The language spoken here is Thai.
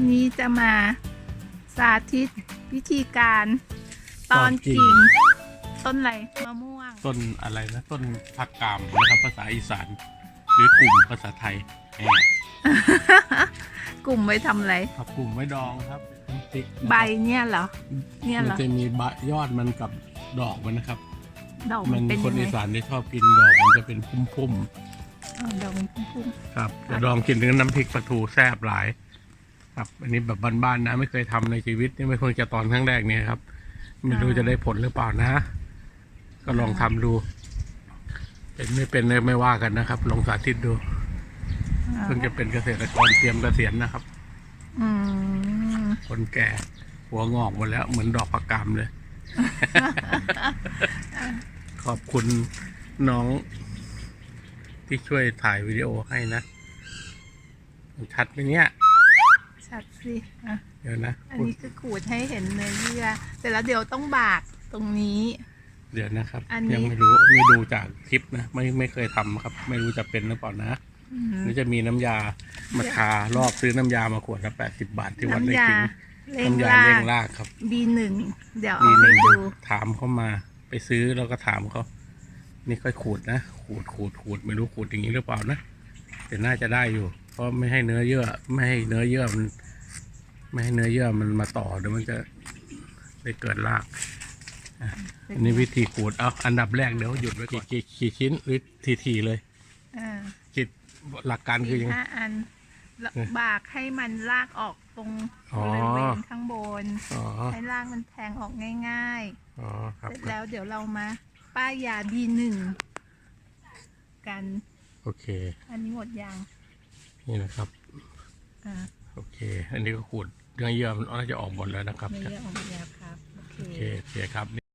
วันนี้จะมาสาธิตวิธีการตอนตอนกิ่กิ่งงต้นอะไรมะม่วง ต้นอะไรนะ ต้นผักกามนะครับภาษาอีสาน หรือกลุ่มภาษาไทยแหมกลุ่มไว้ทำอะไรผักกลุ่มไว้ดองครับน้ำพริกนะครับใบเนี่ยเหรอเนี่ยเหรมัอนจะมีใบยอดมันกับดอกมันนะครับ ดอกมัมันนเป็นคยันงไงอีสานที่ชอบกินดอกมันจะเป็นพุ่มอ๋อดอกมันพุ่งๆครับจะดองกินกับน้ำพริกปลาทูแซ่บหลาย ครับอันนี้แบบบ้านๆนะ ไม่เคยทำในชีวิตนี่ไม่เพิ่งจะตอนครั้งแรกเนี่ยครับ ไม่รู้จะได้ผลหรือเปล่านะ ก็ลองทำดู เป็นไม่เป็นไม่ว่ากันนะครับ ลองสาธิตดูเพิ่งจะเป็นเกษตรกรเตรียมเกษียณนะครับอคนแก่ หัวงอกหมดแล้ว เหมือนดอกผักกามเลย ขอบคุณน้องที่ช่วยถ่ายวิดีโอให้นะ ชัดไหมเนี่ย ชัดสิอะเดี๋ยวนะอันคุณนี้คือขูดให้เห็นเนื้อเยื่อเสร็จแล้วเดี๋ยวต้องบากตรงนี้ เดี๋ยวนะครับ อันนี้ ยังไม่รู้นี่ดูจากคลิปนะไม่ไม่เคยทำครับ ไม่รู้จะเป็นหรือเปล่านะอืมนี่จะมีน้ำยามาทารอบซื้อน้ำยามาขวดละแปดสิบบาทที่วัดได้น้ำยากินเร่งน้ำยาราเร่งก รากครับ B1 เดี๋ยวมีเอาหให้นึ่งดูถามเขามาไปซื้อแล้วก็ถามเขานี่ค่อยขูดนะขูดขูดขูดไม่รู้ขูดอย่างนี้หรือเปล่านะแต่น่าจะได้อยู่เพ ราะไม่ให้เนื้อเยื่อไม่ให้เนื้อเยื่อมันไม่ให้เนื้อเยื่อมันมาต่อเดี๋ยวมันจะได้เกิดรากอะอันนี้วิธีขูดเอาอันดับแรกเดี๋ยวหยุดไว้ก่อนกี่กี่ชิ้นหรือทีทีๆเลยอ่าจิตหลักการคือยังไงห้าอันแล้วเนี่ยบากให้มันลากออกตรงอ๋อบริเวณข้างบนอ๋อให้ลากมันแทงออกง่ายอ๋อคๆรับเสร็จแล้วเดี๋ยวเรามา ป้ายยา B1 กัน โอเค อันนี้หมดยาง นี่นะครับ อ่าโอเค อันนี้ก็ขูดเนื้อเยื่อมันน่าจะออกหมดแล้วนะครับไม่เยอะออกมาแล้วครับ โอเค โอเคโอเคครับ